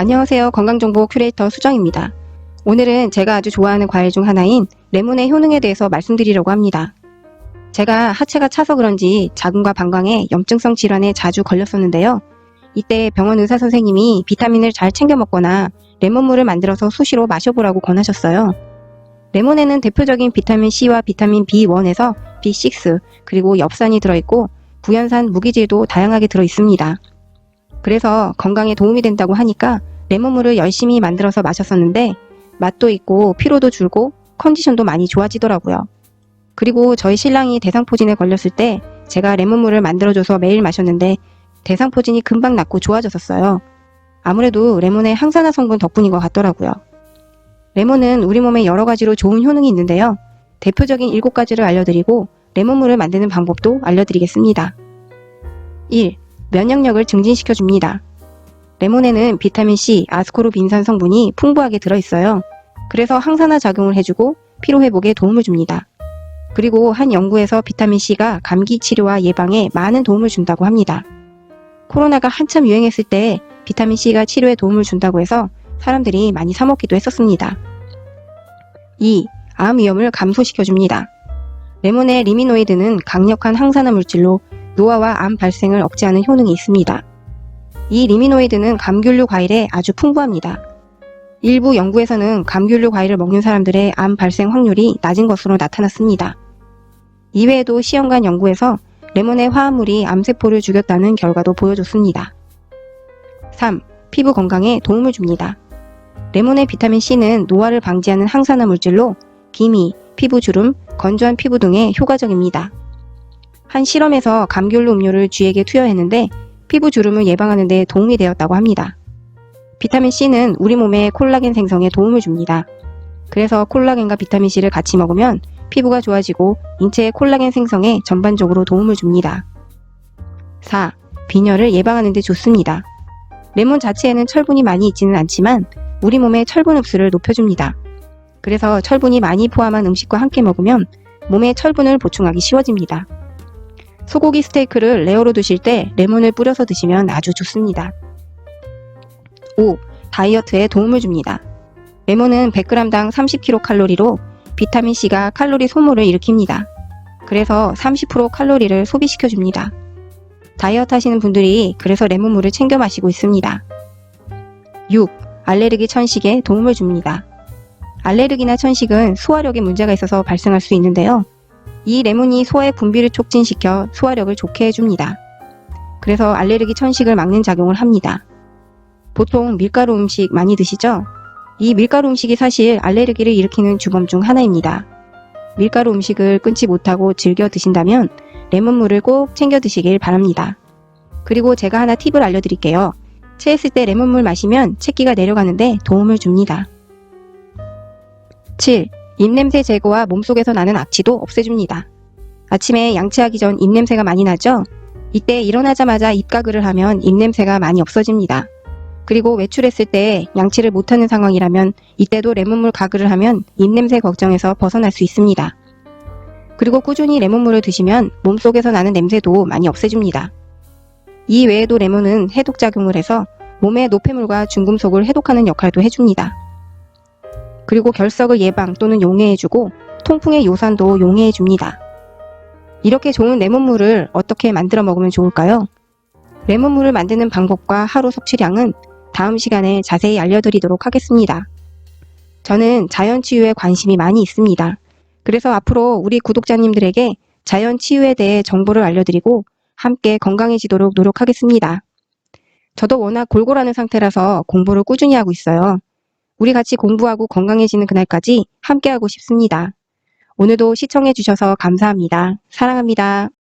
안녕하세요. 건강정보 큐레이터 수정입니다. 오늘은 제가 아주 좋아하는 과일 중 하나인 레몬의 효능에 대해서 말씀드리려고 합니다. 제가 하체가 차서 그런지 자궁과 방광에 염증성 질환에 자주 걸렸었는데요. 이때 병원 의사 선생님이 비타민을 잘 챙겨 먹거나 레몬물을 만들어서 수시로 마셔보라고 권하셨어요. 레몬에는 대표적인 비타민 C와 비타민 B1에서 B6 그리고 엽산이 들어있고 구연산 무기질도 다양하게 들어있습니다. 그래서 건강에 도움이 된다고 하니까 레몬물을 열심히 만들어서 마셨었는데 맛도 있고 피로도 줄고 컨디션도 많이 좋아지더라고요. 그리고 저희 신랑이 대상포진에 걸렸을 때 제가 레몬물을 만들어줘서 매일 마셨는데 대상포진이 금방 낫고 좋아졌었어요. 아무래도 레몬의 항산화 성분 덕분인 것 같더라고요. 레몬은 우리 몸에 여러 가지로 좋은 효능이 있는데요. 대표적인 7가지를 알려드리고 레몬물을 만드는 방법도 알려드리겠습니다. 1. 면역력을 증진시켜 줍니다. 레몬에는 비타민 C, 아스코르빈산 성분이 풍부하게 들어있어요. 그래서 항산화 작용을 해주고 피로 회복에 도움을 줍니다. 그리고 한 연구에서 비타민 C가 감기 치료와 예방에 많은 도움을 준다고 합니다. 코로나가 한참 유행했을 때 비타민 C가 치료에 도움을 준다고 해서 사람들이 많이 사 먹기도 했었습니다. 2. 암 위험을 감소시켜 줍니다. 레몬의 리미노이드는 강력한 항산화 물질로 노화와 암 발생을 억제하는 효능이 있습니다. 이 리미노이드는 감귤류 과일에 아주 풍부합니다. 일부 연구에서는 감귤류 과일을 먹는 사람들의 암 발생 확률이 낮은 것으로 나타났습니다. 이외에도 시험관 연구에서 레몬의 화합물이 암세포를 죽였다는 결과도 보여줬습니다. 3. 피부 건강에 도움을 줍니다. 레몬의 비타민 C는 노화를 방지하는 항산화 물질로 기미, 피부 주름, 건조한 피부 등에 효과적입니다. 한 실험에서 감귤류 음료를 쥐에게 투여했는데 피부 주름을 예방하는 데 도움이 되었다고 합니다. 비타민 C는 우리 몸의 콜라겐 생성에 도움을 줍니다. 그래서 콜라겐과 비타민 C를 같이 먹으면 피부가 좋아지고 인체의 콜라겐 생성에 전반적으로 도움을 줍니다. 4. 빈혈을 예방하는 데 좋습니다. 레몬 자체에는 철분이 많이 있지는 않지만 우리 몸의 철분 흡수를 높여줍니다. 그래서 철분이 많이 포함한 음식과 함께 먹으면 몸에 철분을 보충하기 쉬워집니다. 소고기 스테이크를 레어로 드실 때 레몬을 뿌려서 드시면 아주 좋습니다. 5. 다이어트에 도움을 줍니다. 레몬은 100g당 30kcal로 비타민C가 칼로리 소모를 일으킵니다. 그래서 30% 칼로리를 소비시켜 줍니다. 다이어트 하시는 분들이 그래서 레몬물을 챙겨 마시고 있습니다. 6. 알레르기 천식에 도움을 줍니다. 알레르기나 천식은 소화력에 문제가 있어서 발생할 수 있는데요. 이 레몬이 소화의 분비를 촉진시켜 소화력을 좋게 해줍니다. 그래서 알레르기 천식을 막는 작용을 합니다. 보통 밀가루 음식 많이 드시죠? 이 밀가루 음식이 사실 알레르기를 일으키는 주범 중 하나입니다. 밀가루 음식을 끊지 못하고 즐겨 드신다면 레몬물을 꼭 챙겨 드시길 바랍니다. 그리고 제가 하나 팁을 알려드릴게요. 체했을 때 레몬물 마시면 체기가 내려가는데 도움을 줍니다. 7. 입냄새 제거와 몸속에서 나는 악취도 없애줍니다. 아침에 양치하기 전 입냄새가 많이 나죠? 이때 일어나자마자 입가글을 하면 입냄새가 많이 없어집니다. 그리고 외출했을 때 양치를 못하는 상황이라면 이때도 레몬물 가글을 하면 입냄새 걱정에서 벗어날 수 있습니다. 그리고 꾸준히 레몬물을 드시면 몸속에서 나는 냄새도 많이 없애줍니다. 이 외에도 레몬은 해독작용을 해서 몸의 노폐물과 중금속을 해독하는 역할도 해줍니다. 그리고 결석을 예방 또는 용해해주고 통풍의 요산도 용해해줍니다. 이렇게 좋은 레몬물을 어떻게 만들어 먹으면 좋을까요? 레몬물을 만드는 방법과 하루 섭취량은 다음 시간에 자세히 알려드리도록 하겠습니다. 저는 자연 치유에 관심이 많이 있습니다. 그래서 앞으로 우리 구독자님들에게 자연 치유에 대해 정보를 알려드리고 함께 건강해지도록 노력하겠습니다. 저도 워낙 골골하는 상태라서 공부를 꾸준히 하고 있어요. 우리 같이 공부하고 건강해지는 그날까지 함께하고 싶습니다. 오늘도 시청해주셔서 감사합니다. 사랑합니다.